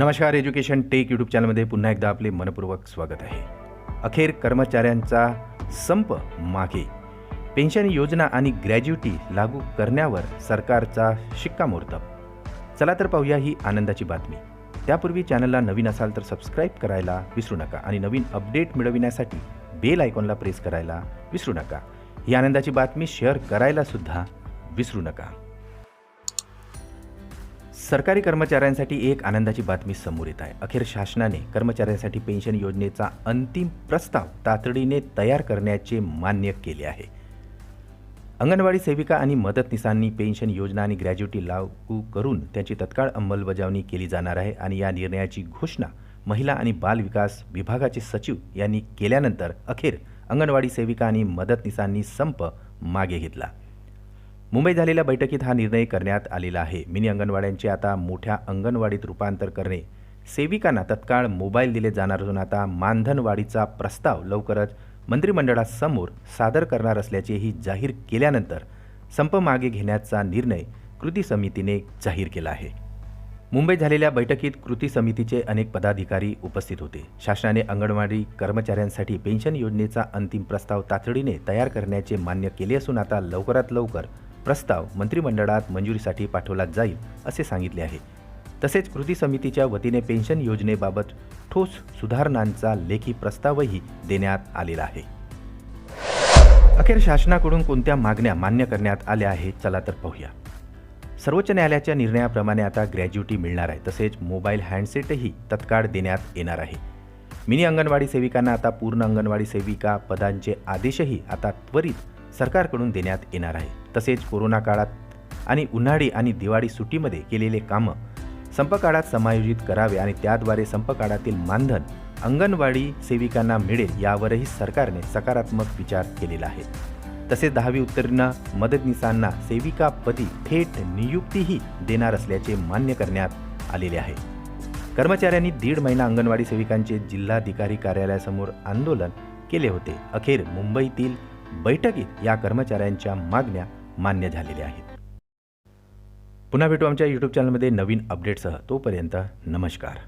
नमस्कार education take YouTube चॅनलमध्ये पुन्हा एकदा आपले मनपूर्वक स्वागत आहे. अखेर कर्मचाऱ्यांचा संप मागे. पेन्शन योजना आणि ग्रॅज्युटी लागू करण्यावर सरकारचा शिक्कामोर्तब. चला तर पाहूया ही आनंदाची बातमी. त्यापूर्वी चॅनलला नवीन असाल तर सबस्क्राईब करायला विसरू नका आणि नवीन अपडेट मिळविण्यासाठी बेल आयकॉनला प्रेस करायला विसरू नका. ही आनंदाची बातमी शेअर करायला सुद्धा विसरू नका. सरकारी कर्मचाऱ्यांसाठी एक आनंदाची बातमी समोर येत आहे. अखेर शासनाने कर्मचाऱ्यांसाठी पेन्शन योजनेचा अंतिम प्रस्ताव तातडीने तयार करण्याचे मान्य केले आहे. अंगणवाडी सेविका आणि मदतनीसांनी पेन्शन योजना आणि ग्रॅज्युटी लागू करून त्याची तत्काळ अंमलबजावणी केली जाणार आहे आणि या निर्णयाची घोषणा महिला आणि बाल विकास विभागाचे सचिव यांनी केल्यानंतर अखेर अंगणवाडी सेविका आणि मदतनीसांनी संप मागे घेतला. मुंबईत झालेल्या बैठकीत हा निर्णय करण्यात आलेला आहे. मिनी अंगणवाड्यांचे आता मोठ्या अंगणवाडीत रूपांतर करणे. सेविकांना तत्काळ मोबाईल दिले जाणार असून आता मानधनवाढीचा प्रस्ताव लवकरच मंत्रिमंडळासमोर सादर करणार असल्याचेही जाहीर केल्यानंतर संप मागे घेण्याचा निर्णय कृती समितीने जाहीर केला आहे. मुंबईत झालेल्या बैठकीत कृती समितीचे अनेक पदाधिकारी उपस्थित होते. शासनाने अंगणवाडी कर्मचाऱ्यांसाठी पेन्शन योजनेचा अंतिम प्रस्ताव तातडीने तयार करण्याचे मान्य केले असून आता लवकरात लवकर प्रस्ताव मंत्रिमंडळात मंजुरीसाठी पाठवला जाईल असे सांगितले आहे. तसेच कृती समितीच्या वतीने पेन्शन योजनेबाबत ठोस सुधारणांचा लेखी प्रस्तावही देण्यात आलेला आहे. अखेर शासनाकडून कोणत्या मागण्या मान्य करण्यात आल्या आहेत चला तर पाहूया. सर्वोच्च न्यायालयाच्या निर्णयाप्रमाणे आता ग्रॅज्युटी मिळणार आहे तसेच मोबाईल हँडसेटही तत्काळ देण्यात येणार आहे. मिनी अंगणवाडी सेविकांना आता पूर्ण अंगणवाडी सेविका पदांचे आदेशही आता त्वरित सरकारकडून देण्यात येणार आहे. तसेच कोरोना काळात आणि उन्हाळी आणि दिवाळी सुट्टीमध्ये केलेले कामं संपकाळात समायोजित करावे आणि त्याद्वारे संपकाळातील मानधन अंगणवाडी सेविकांना मिळेल यावरही सरकारने सकारात्मक विचार केलेला आहे. तसेच दहावी उत्तीर्ण मदतनीसांना सेविकापदी थेट नियुक्तीही देणार असल्याचे मान्य करण्यात आलेले आहे. कर्मचाऱ्यांनी दीड महिना अंगणवाडी सेविकांचे जिल्हाधिकारी कार्यालयासमोर आंदोलन केले होते. अखेर मुंबईतील बैठकीत या कर्मचाऱ्यांच्या मागण्या मान्य झालेल्या आहेत. पुन्हा भेटू आमच्या यूट्यूब चॅनलमध्ये नवीन अपडेटसह तोपर्यंत नमस्कार.